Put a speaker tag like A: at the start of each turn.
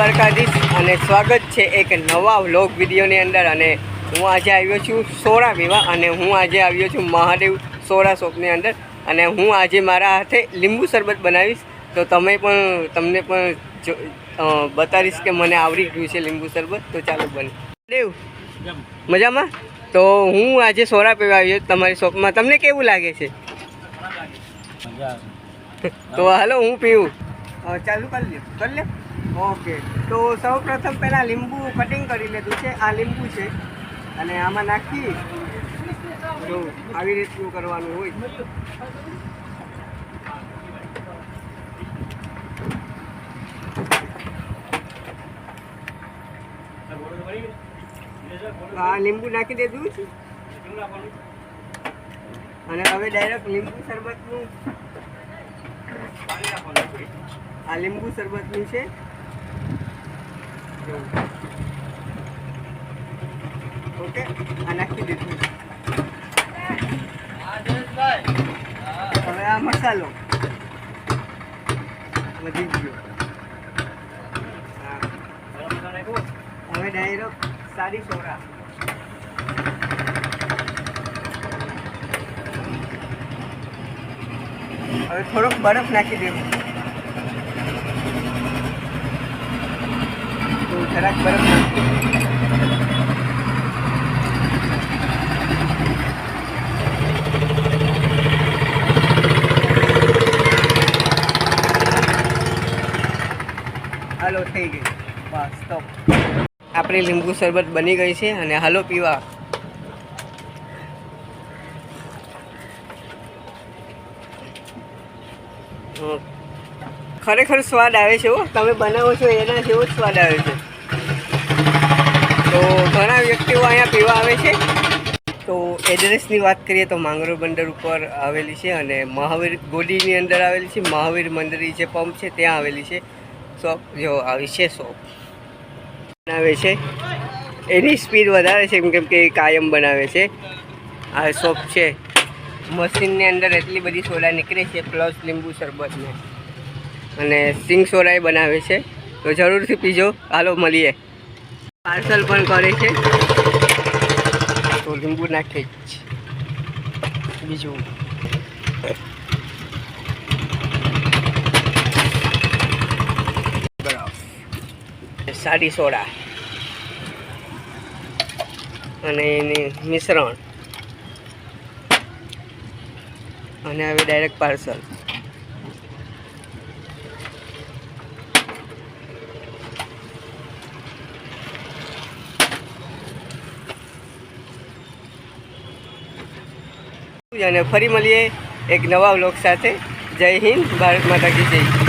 A: દ્વારકાધીશ અને સ્વાગત છે એક નવા વ્લોગ વિડીયોની અંદર અને હું આજે આવ્યો છું સોરા પીવા અને હું આજે આવ્યો છું મહાદેવ સોરા શોપની અંદર અને હું આજે મારા હાથે લીંબુ શરબત બનાવીશ. તો તમે પણ તમને પણ બતાવીશ કે મને આવડી ગયું છે લીંબુ શરબત. તો ચાલો બને. દેવ મજામાં? તો હું આજે સોરા પીવા આવ્યો તમારી શોપમાં. તમને કેવું લાગે છે? તો હાલો હું પીવું. ચાલુ કરી લે કરી લે. ઓકે. તો સૌ પ્રથમ પહેલાં લીંબુ કટિંગ કરી લીધું છે. આ લીંબુ છે. અને આમાં નાખી. જો આવી રીતનું કરવાનું હોય. આ લીંબુ નાખી દીધું. છે અને હવે ડાયરેક્ટ લીંબુ શરબતનું. આ લીંબુ શરબતનું છે. જો. ઓકે? આ નાખી દીધું. હવે આ મસાલો. વધી ગયો. હવે ડાયરો સારી સોરા હવે થોડોક બરફ નાખી દેવું તો જરાક બરફ હાલો, થઈ ગઈ બસ સ્ટોપ આપણી લીંબુ શરબત બની ગઈ છે અને હાલો પીવા. ખરેખર સ્વાદ આવે છે તમે બનાવો છો, એના જેવો જ સ્વાદ આવે છે. તો ઘણા વ્યક્તિઓ અહીંયા પીવા આવે છે. તો એડ્રેસની વાત કરીએ તો માંગરો બંદર ઉપર આવેલી છે અને મહાવીર ગોડીની અંદર આવેલી છે. મહાવીર મંદિર જે પંપ છે ત્યાં આવેલી છે શોપ, જો આવી છે શોપ. બનાવે છે. એની સ્પીડ વધારે છે કેમ કે કાયમ બનાવે છે. આ શોપ છે. મશીનની અંદર એટલી બધી સોડા નીકળે છે, પ્લસ લીંબુ શરબતને અને સિંગ સોડા બનાવે છે. તો જરૂરથી પીજો. હાલો, મળીએ. પાર્સલ પણ કરે છે. તો લીંબુ નાખે જ બીજું? સાડી સોડા. અને એની મિશ્રણ. અને હવે ડાયરેક્ટ પાર્સલ અને ફરી મળીએ એક નવા વ્લોગ સાથે. જય હિન્દ ભારત માતા કી જય.